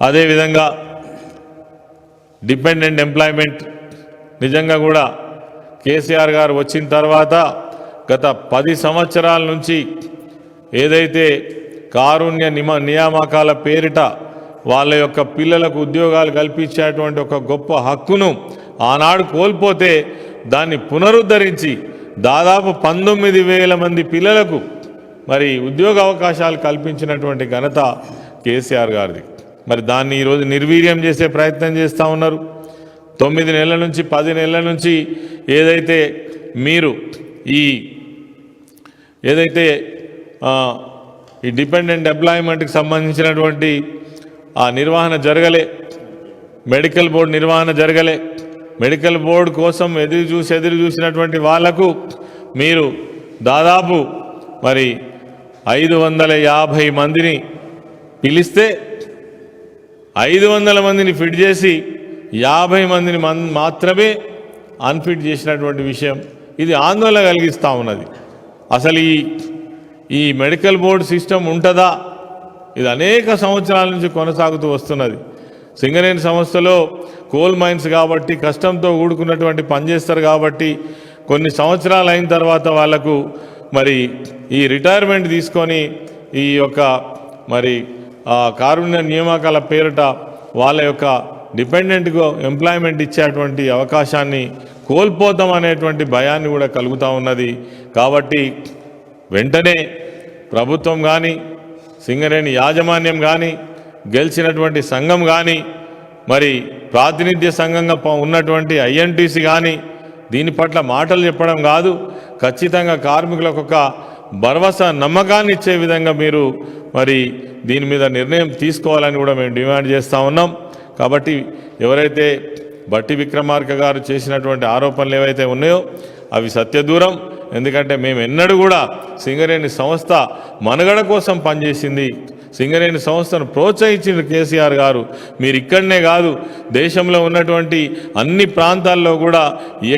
అదేవిధంగా dependent employment నిజంగా కూడా కేసీఆర్ గారు వచ్చిన తర్వాత గత పది సంవత్సరాల నుంచి ఏదైతే కారుణ్య నిమ నియామకాల పేరిట వాళ్ళ యొక్క పిల్లలకు ఉద్యోగాలు కల్పించేటువంటి ఒక గొప్ప హక్కును ఆనాడు కోల్పోతే దాన్ని పునరుద్ధరించి దాదాపు పంతొమ్మిది వేల మంది పిల్లలకు మరి ఉద్యోగ అవకాశాలు కల్పించినటువంటి ఘనత కేసీఆర్ గారిది. మరి దాన్ని ఈరోజు నిర్వీర్యం చేసే ప్రయత్నం చేస్తూ ఉన్నారు. తొమ్మిది నెలల నుంచి పది నెలల నుంచి ఏదైతే మీరు ఈ ఏదైతే ఈ డిపెండెంట్ ఎంప్లాయ్మెంట్కి సంబంధించినటువంటి ఆ నిర్వహణ జరగలే మెడికల్ బోర్డు నిర్వహణ జరగలే మెడికల్ బోర్డు కోసం ఎదురు చూసి ఎదురు చూసినటువంటి వాళ్ళకు మీరు దాదాపు మరి ఐదు వందల యాభై మందిని పిలిస్తే ఐదు వందల మందిని ఫిట్ చేసి యాభై మందిని మన్ మాత్రమే అన్ఫిట్ చేసినటువంటి విషయం ఇది ఆందోళన కలిగిస్తూ ఉన్నది. అసలు ఈ ఈ మెడికల్ బోర్డు సిస్టమ్ ఉంటుందా? ఇది అనేక సంవత్సరాల నుంచి కొనసాగుతూ వస్తున్నది. సింగరేణి సంస్థలో కోల్ మైన్స్ కాబట్టి కష్టంతో కూడుకున్నటువంటి పనిచేస్తారు కాబట్టి కొన్ని సంవత్సరాలు అయిన తర్వాత వాళ్ళకు మరి ఈ రిటైర్మెంట్ తీసుకొని ఈ యొక్క మరి కారుణ్య నియామకాల పేరిట వాళ్ళ యొక్క డిపెండెంట్గా ఎంప్లాయ్మెంట్ ఇచ్చేటువంటి అవకాశాన్ని కోల్పోతాం అనేటువంటి భయాన్ని కూడా కలుగుతూ ఉన్నది. కాబట్టి వెంటనే ప్రభుత్వం కానీ సింగరేణి యాజమాన్యం కానీ గెలిచినటువంటి సంఘం కానీ మరి ప్రాతినిధ్య సంఘంగా ఉన్నటువంటి ఐఎన్టీసీ కానీ దీని పట్ల మాటలు చెప్పడం కాదు. ఖచ్చితంగా కార్మికులకు ఒక భరోసా నమ్మకాన్ని ఇచ్చే విధంగా మీరు మరి దీని మీద నిర్ణయం తీసుకోవాలని కూడా మేము డిమాండ్ చేస్తూ ఉన్నాం. కాబట్టి ఎవరైతే బట్టి విక్రమార్క గారు చేసినటువంటి ఆరోపణలు ఏవైతే ఉన్నాయో అవి సత్యదూరం. ఎందుకంటే మేము ఎన్నడూ కూడా సింగరేణి సంస్థ మనుగడ కోసం పనిచేసింది సింగరేణి సంస్థను ప్రోత్సహించిన కేసీఆర్ గారు. మీరు ఇక్కడనే కాదు దేశంలో ఉన్నటువంటి అన్ని ప్రాంతాల్లో కూడా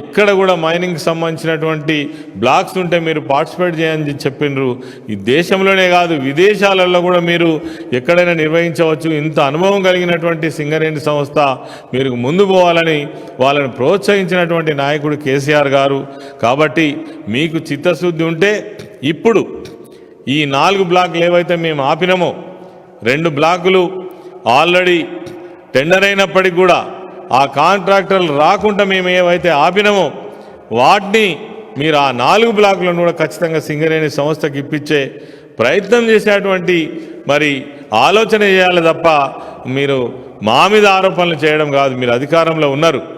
ఎక్కడ కూడా మైనింగ్కి సంబంధించినటువంటి బ్లాక్స్ ఉంటే మీరు పార్టిసిపేట్ చేయని చెప్పిండ్రు. ఈ దేశంలోనే కాదు విదేశాలలో కూడా మీరు ఎక్కడైనా నిర్వహించవచ్చు. ఇంత అనుభవం కలిగినటువంటి సింగరేణి సంస్థ మీరు ముందు పోవాలని వాళ్ళని ప్రోత్సహించినటువంటి నాయకుడు కేసీఆర్ గారు. కాబట్టి మీకు చిత్తశుద్ధి ఉంటే ఇప్పుడు ఈ నాలుగు బ్లాకులు ఏవైతే మేము ఆపినామో రెండు బ్లాకులు ఆల్రెడీ టెండర్ అయినప్పటికి కూడా ఆ కాంట్రాక్టర్లు రాకుండా మేము ఏవైతే ఆపినామో వాటిని మీరు ఆ నాలుగు బ్లాకులను కూడా ఖచ్చితంగా సింగరేణి సంస్థకి ఇప్పించే ప్రయత్నం చేసేటువంటి మరి ఆలోచన చేయాలి తప్ప మీరు మా మీద ఆరోపణలు చేయడం కాదు మీరు అధికారంలో ఉన్నారు.